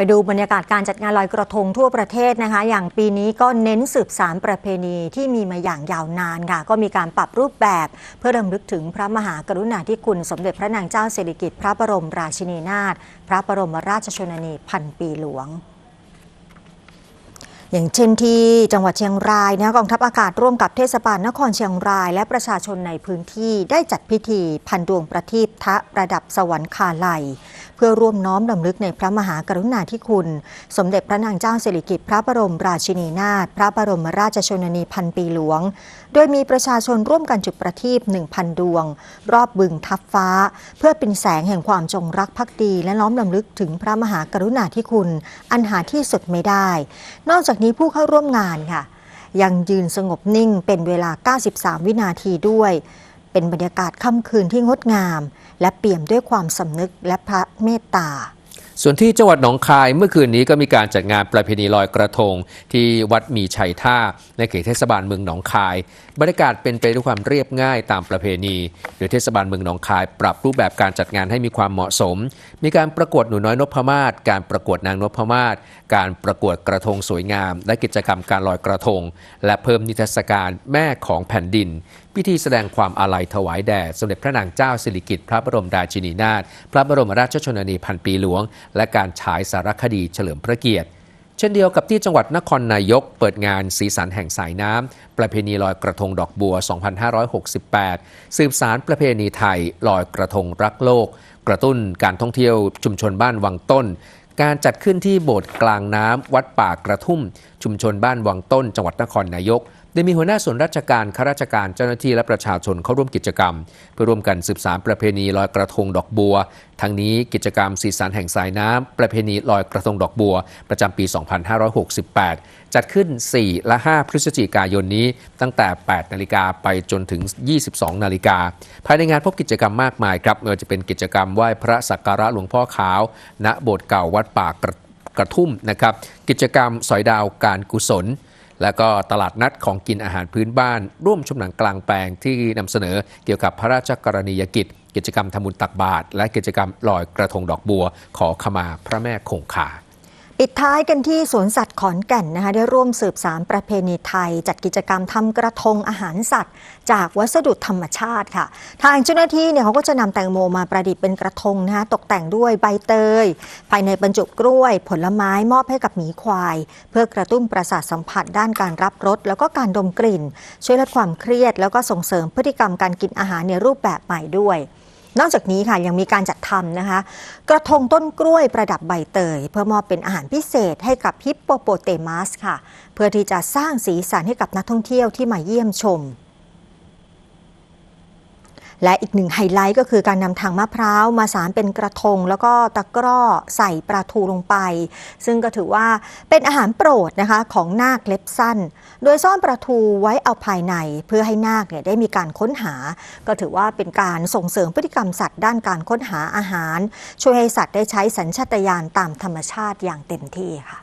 ไปดูบรรยากาศการจัดงานลอยกระทงทั่วประเทศนะคะ อย่างปีนี้ก็เน้นสืบสารประเพณีที่มีมาอย่างยาวนานค่ะ ก็มีการปรับรูปแบบเพื่อรำลึกถึงพระมหากรุณาธิคุณสมเด็จพระนางเจ้าสิริกิติ์พระบรมราชินีนาถพระบรมราชชนนีพันปีหลวง อย่างเช่นที่จังหวัดเชียงรายนะกองทัพอากาศร่วมกับเทศบาลนครเชียงราย และประชาชนในพื้นที่ได้จัดพิธีพันดวงประทีปทะประดับสวรรคาลัย เพื่อร่วมน้อมรำลึกในพระมหากรุณาธิคุณ สมเด็จพระนางเจ้าสิริกิติ์พระบรมราชินีนาถพระบรมราชชนนีพันปีหลวง โดยมีประชาชนร่วมกันจุดประทีป1,000 ดวง รอบบึงทับฟ้า เพื่อเป็นแสงแห่งความจงรักภักดี และน้อมรำลึกถึงพระมหากรุณาธิคุณ อันหาที่สุดไม่ได้ นอกจากนี้ผู้เข้าร่วมงานค่ะ ยังยืนสงบนิ่งเป็นเวลา 93 วินาทีด้วย เป็นบรรยากาศค่ำคืนที่งดงาม และเปี่ยมด้วยความสำนึกและพระเมตตา ส่วนที่จังหวัดหนองคายเมื่อคืนนี้ก็มีการจัดงานประเพณีลอยกระทง ที่วัดมีชัยท่าในเขตเทศบาลเมืองหนองคาย บรรยากาศเป็นไปด้วยความเรียบง่ายตามประเพณี โดยเทศบาลเมืองหนองคาย ปรับรูปแบบการจัดงานให้มีความเหมาะสม มีการประกวดหนูน้อยนพมาศการประกวดนางนพมาศการประกวดกระทงสวยงาม และกิจกรรมการลอยกระทง และเพิ่มนิทรรศการแม่ของแผ่นดิน พิธีแสดงความอาลัยถวายแด่สมเด็จพระนางเจ้าสิริกิติ์พระบรมราชินีนาถพระบรมราชชนนีพันปีหลวงและการฉายสารคดีเฉลิมพระเกียรติ เช่นเดียวกับที่จังหวัดนครนายกเปิดงานสีสันแห่งสายน้ำ ประเพณีลอยกระทงดอกบัว 2568 สืบสารประเพณีไทยลอยกระทงรักโลก กระตุ้นการท่องเที่ยวชุมชนบ้านวังต้นการจัดขึ้นที่โบสถ์กลางน้ำวัดป่ากระทุ่ม ชุมชนบ้านวังต้น จังหวัดนครนายก โดยมีหัวหน้าส่วนราชการข้าราชการเจ้าหน้าที่และประชาชนเข้าร่วมกิจกรรม เพื่อร่วมกันสืบสารประเพณีลอยกระทงดอกบัว ทั้งนี้กิจกรรมสีสันแห่งสายน้ำประเพณีลอยกระทงดอกบัว ประจำปี 2568 จัดขึ้น 4 และ 5 พฤศจิกายนนี้ตั้งแต่ 8 นาฬิกาไปจนถึง 22 นาฬิกา ภายในงานพบกิจกรรมมากมายครับไม่ว่าจะเป็นกิจกรรมไหว้พระสักการะหลวงพ่อขาว ณโบสถ์เก่าวัดป่ากระกระทุ่มนะครับ กิจกรรมสอยดาวการกุศล แล้วก็ตลาดนัดของกินอาหารพื้นบ้าน ร่วมชมหนังกลางแปลงที่นำเสนอเกี่ยวกับพระราชกรณียกิจ กิจกรรมทำบุญตักบาตรและกิจกรรมลอยกระทงดอกบัว ขอขมาพระแม่คงคา ปิดท้ายกันที่สวนสัตว์ขอนแก่นนะคะได้ร่วมสืบสารประเพณีไทย จัดกิจกรรมทำกระทงอาหารสัตว์ จากวัสดุธรรมชาติค่ะ ทางเจ้าหน้าที่เนี่ยเขาก็จะนำแตงโมมาประดิษฐ์เป็นกระทงนะคะตกแต่งด้วยใบเตย ภายในบรรจุกล้วย ผลไม้มอบให้กับหมีควาย เพื่อกระตุ้นประสาทสัมผัสด้านการรับรสแล้วก็การดมกลิ่น ช่วยลดความเครียด แล้วก็ส่งเสริมพฤติกรรมการกินอาหารในรูปแบบใหม่ด้วย นอกจากนี้ค่ะยังมีการจัดทำนะคะ กระทงต้นกล้วยประดับใบเตย เพื่อมอบเป็นอาหารพิเศษให้กับฮิปโปโปเตมัสค่ะ เพื่อที่จะสร้างสีสันให้กับนักท่องเที่ยวที่มาเยี่ยมชม และอีกหนึ่งไฮไลท์ก็คือการนำทางมะพร้าวมาสารเป็นกระทง แล้วก็ตะกร้อใส่ปลาทูลงไป ซึ่งก็ถือว่าเป็นอาหารโปรดนะคะของนาคเล็บสั้น โดยซ่อนปลาทูไว้เอาภายในเพื่อให้นาคเนี่ยได้มีการค้นหา ก็ถือว่าเป็นการส่งเสริมพฤติกรรมสัตว์ด้านการค้นหาอาหาร ช่วยให้สัตว์ได้ใช้สัญชาตญาณตามธรรมชาติอย่างเต็มที่ค่ะ